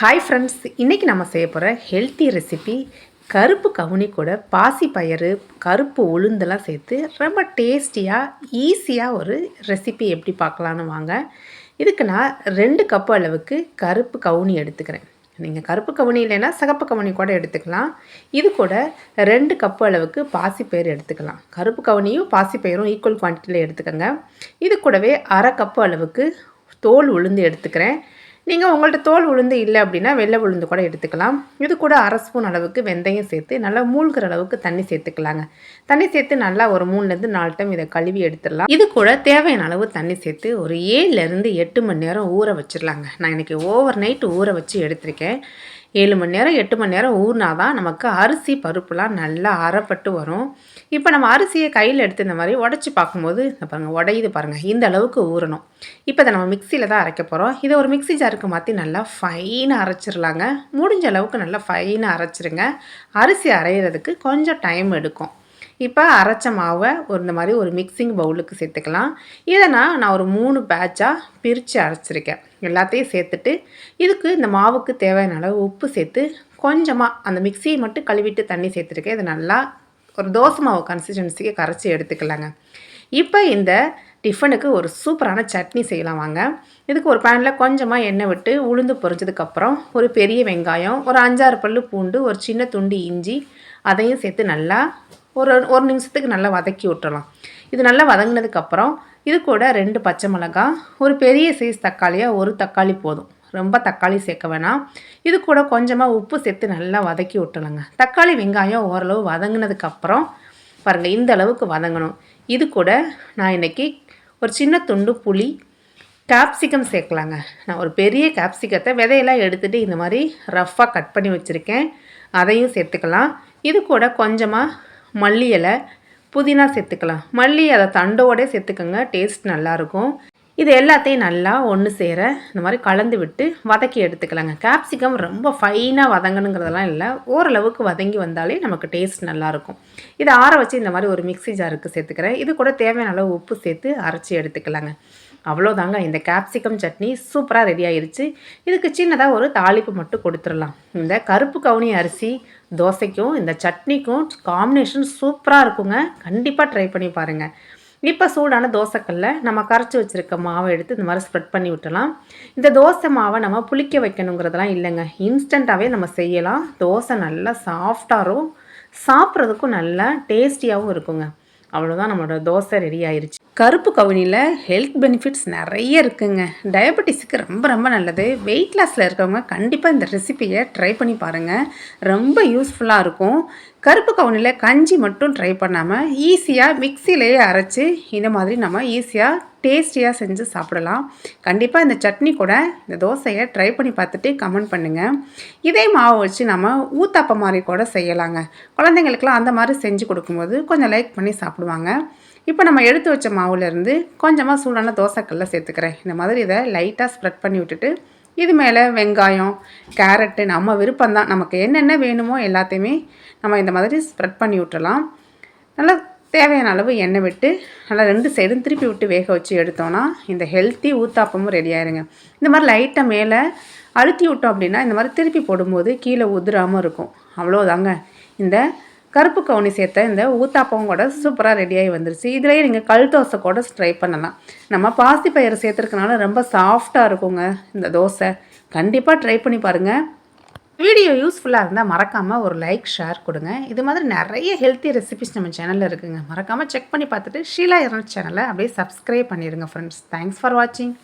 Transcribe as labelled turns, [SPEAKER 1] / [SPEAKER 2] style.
[SPEAKER 1] Hi friends இன்றைக்கி நம்ம செய்ய போகிற ஹெல்த்தி ரெசிபி கருப்பு கவுனி கூட பாசி பயிறு கருப்பு உளுந்தெல்லாம் சேர்த்து ரொம்ப டேஸ்டியாக ஈஸியாக ஒரு ரெசிபி எப்படி பார்க்கலான்னு வாங்க. இதுக்கு நான் ரெண்டு கப்பு அளவுக்கு கருப்பு கவுனி எடுத்துக்கிறேன். நீங்கள் கருப்பு கவுனி இல்லைன்னா சகப்பு கவுனி கூட எடுத்துக்கலாம். இது கூட ரெண்டு கப்பு அளவுக்கு பாசிப்பயிறு எடுத்துக்கலாம். கருப்பு கவுனியும் பாசிப்பயிரும் ஈக்குவல் குவான்டிட்டியில் எடுத்துக்கோங்க. இது கூடவே அரை கப்பு அளவுக்கு தோல் உளுந்து எடுத்துக்கிறேன். நீங்கள் உங்கள்ட்ட தோல் உளுந்து இல்லை அப்படின்னா வெள்ளை உளுந்து கூட எடுத்துக்கலாம். இது கூட அரை ஸ்பூன் அளவுக்கு வெந்தயம் சேர்த்து நல்லா மூழ்கிற அளவுக்கு தண்ணி சேர்த்துக்கலாங்க. தண்ணி சேர்த்து நல்லா ஒரு மூணுலேருந்து நாலு டைம் இதை கழுவி எடுத்துடலாம். இது கூட தேவையான அளவு தண்ணி சேர்த்து ஒரு ஏழுலேருந்து எட்டு மணி நேரம் ஊற வச்சிடலாங்க. நான் இன்றைக்கி ஓவர் நைட் ஊற வச்சு எடுத்திருக்கேன். ஏழு மணி நேரம் எட்டு மணி நேரம் ஊறினா தான் நமக்கு அரிசி பருப்புலாம் நல்லா அறப்பட்டு வரும். இப்போ நம்ம அரிசியை கையில் எடுத்து இந்த மாதிரி உடச்சி பார்க்கும்போது இந்த பாருங்கள் உடையுது பாருங்கள் இந்த அளவுக்கு ஊறணும். இப்போ இதை நம்ம மிக்சியில் தான் அரைக்க போகிறோம் இதை ஒரு மிக்சி ஜாருக்கு மாற்றி நல்லா ஃபைனாக அரைச்சிடலாங்க முடிஞ்ச அளவுக்கு நல்லா ஃபைனாக அரைச்சிருங்க. அரிசி அரைகிறதுக்கு கொஞ்சம் டைம் எடுக்கும். இப்போ அரைச்ச மாவை ஒரு இந்த மாதிரி ஒரு மிக்சிங் பவுலுக்கு சேர்த்துக்கலாம். இதை நான் நான் ஒரு மூணு பேட்சாக பிரித்து அரைச்சிருக்கேன். எல்லாத்தையும் சேர்த்துட்டு இதுக்கு இந்த மாவுக்கு தேவையான அளவு உப்பு சேர்த்து கொஞ்சமாக அந்த மிக்சியை மட்டும் கழுவிட்டு தண்ணி சேர்த்துருக்கேன். இது நல்லா ஒரு தோசை மாவு கன்சிஸ்டன்சிக்கு கரைச்சி எடுத்துக்கலாங்க. இப்போ இந்த டிஃபனுக்கு ஒரு சூப்பரான சட்னி செய்யலாம் வாங்க. இதுக்கு ஒரு பேனில் கொஞ்சமாக எண்ணெய் விட்டு உளுந்து பொறிஞ்சதுக்கப்புறம் ஒரு பெரிய வெங்காயம் ஒரு அஞ்சாறு பல் பூண்டு ஒரு சின்ன துண்டு இஞ்சி அதையும் சேர்த்து நல்லா ஒரு ஒரு நிமிஷத்துக்கு நல்லா வதக்கி விட்டுறலாம். இது நல்லா வதங்கினதுக்கப்புறம் இது கூட ரெண்டு பச்சை மிளகாய் ஒரு பெரிய சைஸ் தக்காளியாக ஒரு தக்காளி போதும். ரொம்ப தக்காளி சேர்க்க வேணாம். இது கூட கொஞ்சமாக உப்பு சேர்த்து நல்லா வதக்கி விட்டுலங்க தக்காளி வெங்காயம் ஓரளவு வதங்கினதுக்கப்புறம் பாருங்கள் இந்த அளவுக்கு வதங்கணும். இது கூட நான் இன்றைக்கி ஒரு சின்ன துண்டு புளி கேப்சிகம் சேர்க்கலாங்க. நான் ஒரு பெரிய கேப்சிகத்தை விதையெல்லாம் எடுத்துகிட்டு இந்த மாதிரி ரஃப்பாக கட் பண்ணி வச்சுருக்கேன். அதையும் சேர்த்துக்கலாம். இது கூட கொஞ்சமாக மல்லி இலை புதினா சேர்த்துக்கலாம். மல்லி அதை தண்டோடே சேர்த்துக்கோங்க டேஸ்ட் நல்லாயிருக்கும் இது எல்லாத்தையும் நல்லா ஒன்று சேர இந்த மாதிரி கலந்து விட்டு வதக்கி எடுத்துக்கலாங்க. கேப்சிகம் ரொம்ப ஃபைனாக வதங்கணுங்கிறதெல்லாம் இல்லை. ஓரளவுக்கு வதங்கி வந்தாலே நமக்கு டேஸ்ட் நல்லாயிருக்கும் இதை ஆற வச்சு இந்த மாதிரி ஒரு மிக்சி ஜாருக்கு சேர்த்துக்கிறேன். இது கூட தேவையான அளவு உப்பு சேர்த்து அரைச்சி எடுத்துக்கலாங்க. அவ்வளோதாங்க. இந்த கேப்சிகம் சட்னி சூப்பராக ரெடி ஆயிடுச்சு இதுக்கு சின்னதாக ஒரு தாளிப்பு மட்டும் கொடுத்துடலாம். இந்த கருப்பு கவுனி அரிசி தோசைக்கும் இந்த சட்னிக்கும் காம்பினேஷன் சூப்பராக இருக்குங்க. கண்டிப்பாக ட்ரை பண்ணி பாருங்கள் இப்போ சூடான தோசைக்கல்ல நம்ம கரைச்சி வச்சுருக்க மாவை எடுத்து இந்த மாதிரி ஸ்ப்ரெட் பண்ணி விட்டலாம் இந்த தோசை மாவை நம்ம புளிக்க வைக்கணுங்கிறதெல்லாம் இல்லைங்க. இன்ஸ்டண்ட்டாகவே நம்ம செய்யலாம். தோசை நல்லா சாஃப்டாகவும் சாப்பிட்றதுக்கும் நல்லா டேஸ்டியாகவும் இருக்குங்க. அவ்வளோதான் நம்மளோட தோசை ரெடி ஆயிடுச்சு கருப்பு கவுனியில் ஹெல்த் பெனிஃபிட்ஸ் நிறைய இருக்குங்க. டயபெட்டிஸுக்கு ரொம்ப ரொம்ப நல்லது. வெயிட் லாஸில் இருக்கவங்க கண்டிப்பாக இந்த ரெசிப்பியை ட்ரை பண்ணி பாருங்கள் ரொம்ப யூஸ்ஃபுல்லாக இருக்கும். கருப்பு கவுனியில் கஞ்சி மட்டும் ட்ரை பண்ணாமல் ஈஸியாக மிக்சிலேயே அரைச்சி இந்த மாதிரி நம்ம ஈஸியாக டேஸ்டியாக செஞ்சு சாப்பிடலாம். கண்டிப்பாக இந்த சட்னி கூட இந்த தோசையை ட்ரை பண்ணி பார்த்துட்டு கமெண்ட் பண்ணுங்கள் இதே மாவு வச்சு நம்ம ஊத்தாப்பம் மாதிரி கூட செய்யலாங்க. குழந்தைங்களுக்கெல்லாம் அந்த மாதிரி செஞ்சு கொடுக்கும்போது கொஞ்சம் லைக் பண்ணி சாப்பிடுவாங்க. இப்போ நம்ம எடுத்து வச்ச மாவுலேருந்து கொஞ்சமாக சூடான தோசைக்கல்ல சேர்த்துக்கிறேன். இந்த மாதிரி இதை லைட்டாக ஸ்ப்ரெட் பண்ணி விட்டுட்டு இது மேலே வெங்காயம் கேரட்டு நம்ம விருப்பம்தான். நமக்கு என்னென்ன வேணுமோ எல்லாத்தையுமே நம்ம இந்த மாதிரி ஸ்ப்ரெட் பண்ணி விட்டுலாம் நல்லா தேவையான அளவு எண்ணெய் விட்டு நல்லா ரெண்டு சைடும் திருப்பி விட்டு வேக வச்சு எடுத்தோன்னா இந்த ஹெல்த்தி ஊத்தாப்பமும் ரெடி ஆயிருங்க. இந்த மாதிரி லைட்டாக மேலே அழுத்தி விட்டோம் அப்படின்னா இந்த மாதிரி திருப்பி போடும்போது கீழே உதிராமல் இருக்கும். அவ்வளோதாங்க இந்த கருப்பு கவுனி சேர்த்த இந்த ஊத்தாப்பம் கூட சூப்பராக ரெடியாகி வந்துருச்சு. இதுலேயே நீங்கள் கல் தோசை கூட ட்ரை பண்ணலாம். நம்ம பாசி பயிறு சேர்த்துருக்கனால ரொம்ப சாஃப்டாக இருக்குங்க இந்த தோசை. கண்டிப்பாக ட்ரை பண்ணி பாருங்கள் வீடியோ யூஸ்ஃபுல்லாக இருந்தால் மறக்காமல் ஒரு லைக் ஷேர் கொடுங்க. இது மாதிரி நிறைய ஹெல்த்தி ரெசிபிஸ் நம்ம சேனலில் இருக்குங்க. மறக்காமல் செக் பண்ணி பார்த்துட்டு ஷீலா இரநூறு சேனலை அப்படியே சப்ஸ்கிரைப் பண்ணிடுங்க ஃப்ரெண்ட்ஸ் தேங்க்ஸ் ஃபார் வாட்சிங்